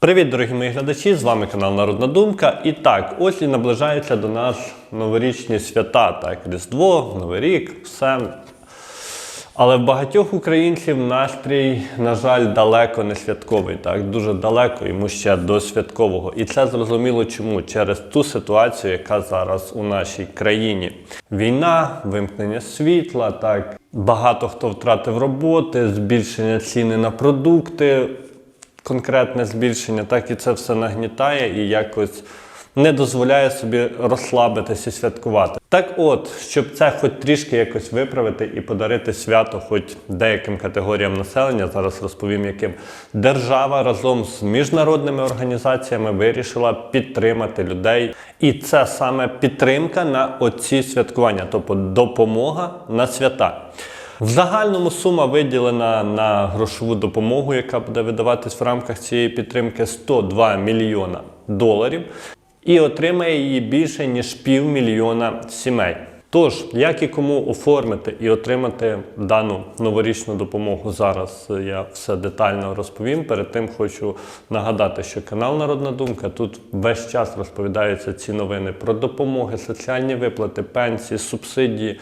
Привіт, дорогі мої глядачі! З вами канал Народна Думка. І так, ось і наближаються до нас новорічні свята, так, Різдво, Новий рік, все. Але в багатьох українців настрій, на жаль, далеко не святковий, так, дуже далеко йому ще до святкового. І це зрозуміло чому? Через ту ситуацію, яка зараз у нашій країні. Війна, вимкнення світла, так, багато хто втратив роботи, збільшення ціни на продукти конкретне збільшення, так і це все нагнітає і якось не дозволяє собі розслабитися і святкувати. Так от, щоб це хоч трішки якось виправити і подарити свято хоч деяким категоріям населення, зараз розповім яким, держава разом з міжнародними організаціями вирішила підтримати людей. І це саме підтримка на оці святкування, тобто допомога на свята. В загальному сума виділена на грошову допомогу, яка буде видаватись в рамках цієї підтримки 102 мільйона доларів, і отримає її більше ніж півмільйона сімей. Тож, як і кому оформити і отримати дану новорічну допомогу, зараз я все детально розповім. Перед тим хочу нагадати, що канал Народна Думка тут весь час розповідаються ці новини про допомоги, соціальні виплати, пенсії, субсидії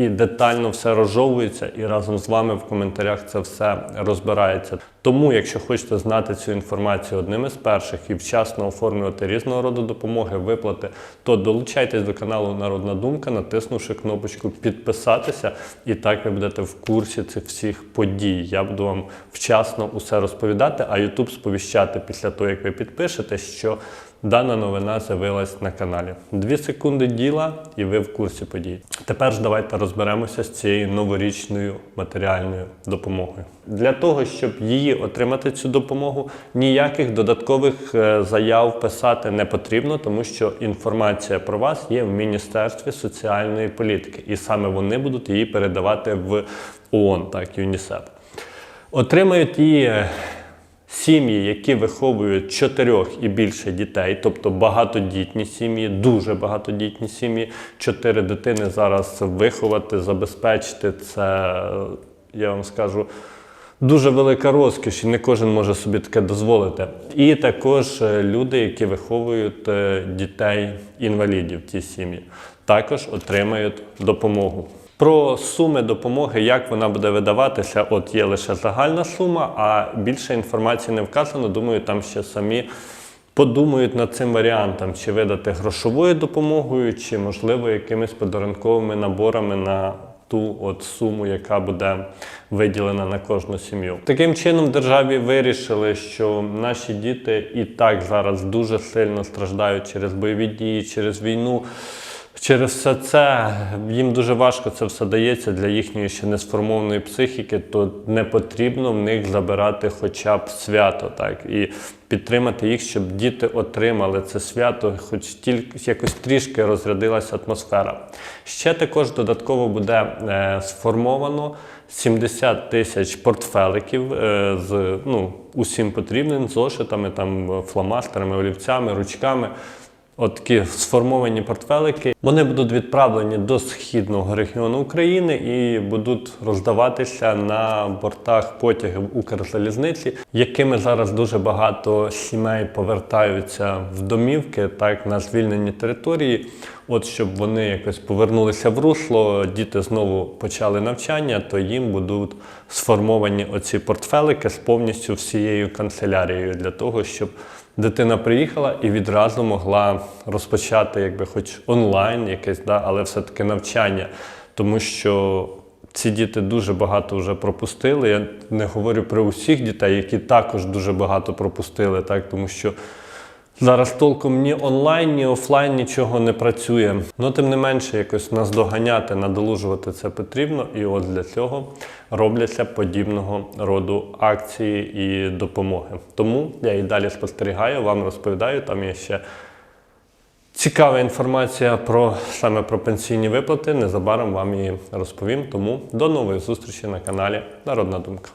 і детально все розжовується, і разом з вами в коментарях це все розбирається. Тому, якщо хочете знати цю інформацію одним із перших і вчасно оформлювати різного роду допомоги, виплати, то долучайтесь до каналу Народна Думка, натиснувши кнопочку підписатися, і так ви будете в курсі цих всіх подій. Я буду вам вчасно усе розповідати, а YouTube сповіщати після того, як ви підпишетесь, що Дана новина з'явилась на каналі. Дві секунди діла, і ви в курсі подій. Тепер ж давайте розберемося з цією новорічною матеріальною допомогою. Для того, щоб її отримати цю допомогу, ніяких додаткових е, заяв писати не потрібно, тому що інформація про вас є в Міністерстві соціальної політики, і саме вони будуть її передавати в ООН, так, ЮНІСЕФ. Отримають її е, Сім'ї, які виховують чотирьох і більше дітей, тобто багатодітні сім'ї, дуже багатодітні сім'ї, чотири дитини зараз виховати, забезпечити це, я вам скажу, дуже велика розкіш, і не кожен може собі таке дозволити. І також е, люди, які виховують е, дітей-інвалідів, ті сім'ї, також отримають допомогу. Про суми допомоги, як вона буде видаватися, от є лише загальна сума, а більше інформації не вказано. Думаю, там ще самі подумають над цим варіантом, чи видати грошовою допомогою, чи, можливо, якимись подарунковими наборами на ту от суму, яка буде виділена на кожну сім'ю. Таким чином, в державі вирішили, що наші діти і так зараз дуже сильно страждають через бойові дії, через війну. Через все це їм дуже важко це все дається для їхньої ще не сформованої психіки, то не потрібно в них забирати хоча б свято, так і підтримати їх, щоб діти отримали це свято, хоч тільки якось трішки розрядилася атмосфера. Ще також додатково буде е, сформовано 70 тисяч портфеликів е, з ну, усім потрібним зошитами, там фломастерами, олівцями, ручками. От такі сформовані портфелики. Вони будуть відправлені до східного регіону України і будуть роздаватися на бортах потягів Укрзалізниці, якими зараз дуже багато сімей повертаються в домівки, так на звільнені території. От щоб вони якось повернулися в русло, діти знову почали навчання, то їм будуть сформовані оці портфелики з повністю всією канцелярією для того, щоб дитина приїхала і відразу могла розпочати, якби хоч онлайн якесь, да, але все-таки навчання. Тому що ці діти дуже багато вже пропустили. Я не говорю про усіх дітей, які також дуже багато пропустили, так, тому що. Зараз толком ні онлайн, ні офлайн нічого не працює. Ну, тим не менше, якось наздоганяти, надолужувати це потрібно. І от для цього робляться подібного роду акції і допомоги. Тому я і далі спостерігаю, вам розповідаю. Там є ще цікава інформація про саме про пенсійні виплати. Незабаром вам її розповім. Тому до нових зустрічей на каналі Народна Думка.